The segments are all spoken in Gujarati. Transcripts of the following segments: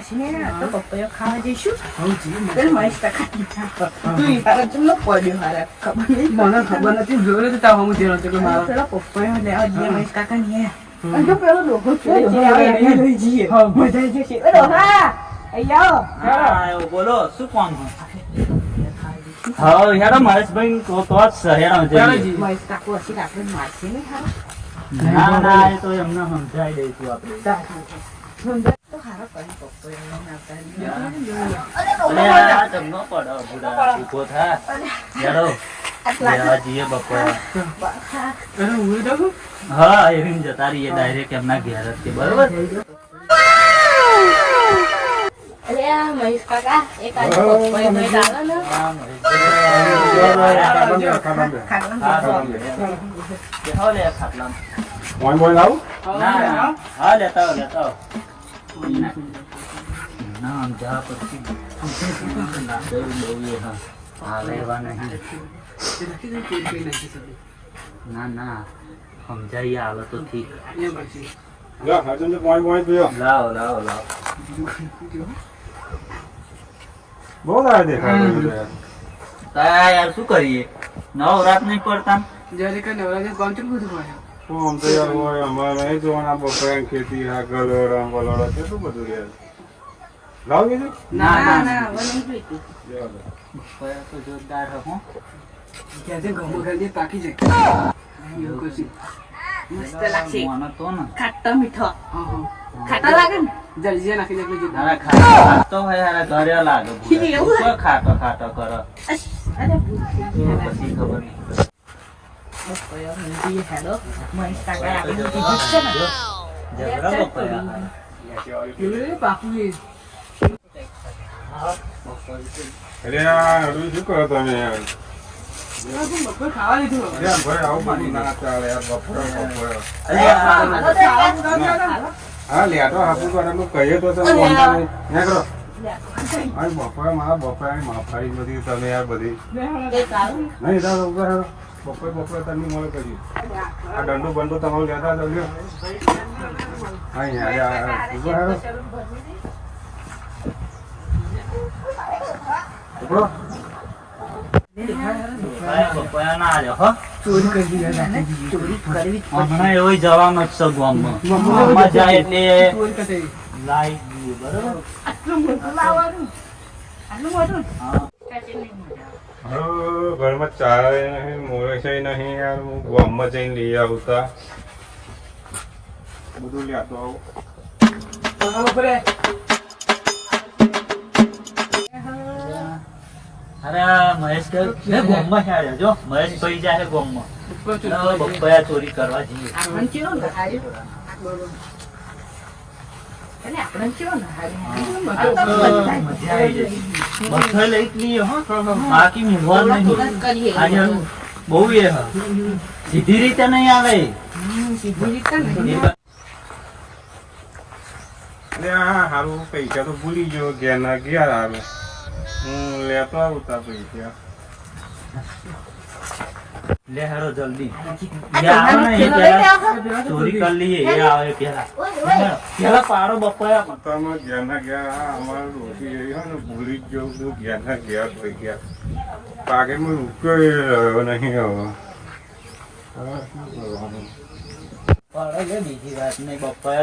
નાસીને આ તો પપૈયો ખાવા જઈશું હું જી મને પેલું મહેશ કાકા તું તારા ચમનો પડ્યો મારા ખબર નહીં મને ખબર નથી જોયું નથી તાવ હું જેનો છે કે મારો પેલો પપૈયો લેવા જઈએ મહેશ કાકા ની અને જો પેલો ડોહો છે જે આવે એને લઈ જઈએ હા. આવી જશે એ ડોહા અહીંયા આવો હા બોલો શું કામ હા હેડો મહેશભાઈ તો તો જ હેડો જઈએ. મહેશ કાકુ હશે કે આપણે મારશે ને હા ના ના એ તો એમને સમજાઈ દઈશું આપણે સુંદર હું તો હા એવી જતા રહીએ ડાયરેક્ટ એમના ઘેર જ બરોબર? અરે આ મહેશ કાકા એક આવો ના. હા લેતા લેતા આવો. જા પછી ના ના ના સમજાઈ આવે તો ઠીક. લાવો લાવો લાવો બહુ સારા દેખાય યાર. શું કરીએ? નવ રાત નહીં પડતા? જયારે કઈ કોણ કેટલું બધું મળે તૈયાર તો યાર હોય અમારે નહીં જોવાના બપોરે ખેતી આ ગલોડા છે કેટલું બધું યાર લાવ કીધું ના ના. ના બપોરે તો જોરદાર હો. ક્યાં છે? ગમો ખાલી પાકી જાય. મસ્ત લાગશે. મને તો ને. ખાટો મીઠો. ખાટા લાગે ને? જલ્દી નાખી દે. એટલે હારા ખાટો હોય હારા ઘરે લાગે. ખીજી એવું શું ખાટો ખાટો કરો? અરે. પછી ખબર નહીં હા લેટો હાપુ તો કહીએ તો તમે. નીકળો બપોરે મારા બપોરે માફાઈ બધી તમે યાર બધી નહીં. બપોરે બપોરે તમને મળે પછી. આ દંડો બંડો તમારું લેતા જાવ હા યાર આ- આ ઉપર હેરો. ઉપડો. બપોરે બપોરે ના આવ્યો, હો ચોરી કરી દીધા અને ચોરી કરવી જ પડશે. હમણાં એવો જવાનો જ ગામમાં. જાય એટલે લાઈ ગયું, બરોબર? આટલું મોટું આટલું મોટું. હા. ચાલે નહીં મોરે ઘરમાં ચાય નહીં યાર. હું ગામમાં જઈને લઈ આવતા. બધું લઈ આવતો અરે મહેશ કે એ ગામમાં છે આજે, જો. મહેશ ભાઈ જાય ગામમાં. ચોરી ચોરી કરવા જઈએ. બહુ એ સીધી રીતે નહીં આવે. હમ, સીધી રીતે નહીં. હારું પૈસા તો ભૂલી ગયો ઘેરના ગયા હારું. હું લેતો આવું તા પૈસા. લે હારો જલ્દી. ચોરી કરી લઈએ એ આવે પેલા. પેલા પાડો બપોરે તમે ગયા હા અમારે રોટી હોય ને ભૂલી જ ગયો બધું ઘેરના ગયા થઈ ગયા. પાકેટમાં રૂપિયો રહ્યો નહીં હવે. બીજી વાત નહીં બપોરે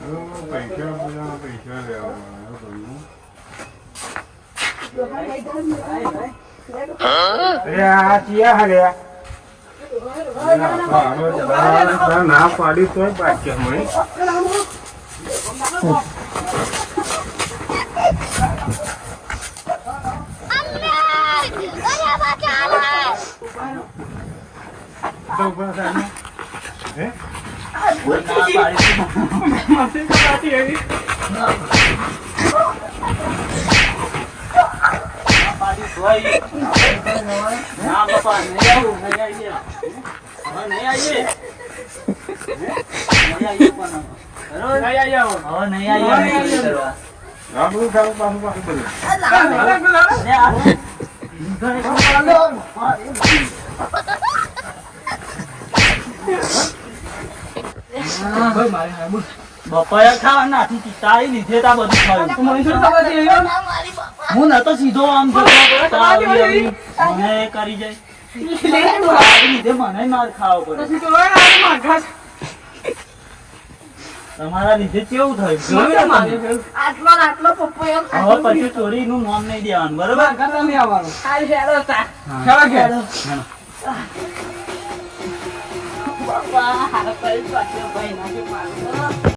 આવે. ઘરે લાગે, કાં તો ના લાગે, ઘરે લાગે બનશે. હવે પેલા હવે પૈસા બધા પૈસા લેવાના ભાઈ અરે આ ચિયા હાર્યા ના પાડી તોય બાકી મળી તો ઉભા થાય ને. હે ના પાડી ના પાડી તોય. ના બાપા નહીં આવું નહીં આવીએ હવે નહીં આવીએ નહીં આવીએ પણ? હવે નહીં આવીએ નહીં કરવા. આ બધું ચાલુ પાછું પાછું અરે આ બપોરે ખાવા નાથી લીધે તા બધું ખાયું. હું નતો સીધો આમ જતો મને કરી જાય. લીધે મને માર ખાવો પડે. તમારા લીધે કેવું થયું? આટલો આટલો હવે પછી ચોરી નું નામ નહીં દેવાનું બરોબર? ખાઈ હેડો તા બાપા હારા કરી પાછો ભાઈ નાખી પાડો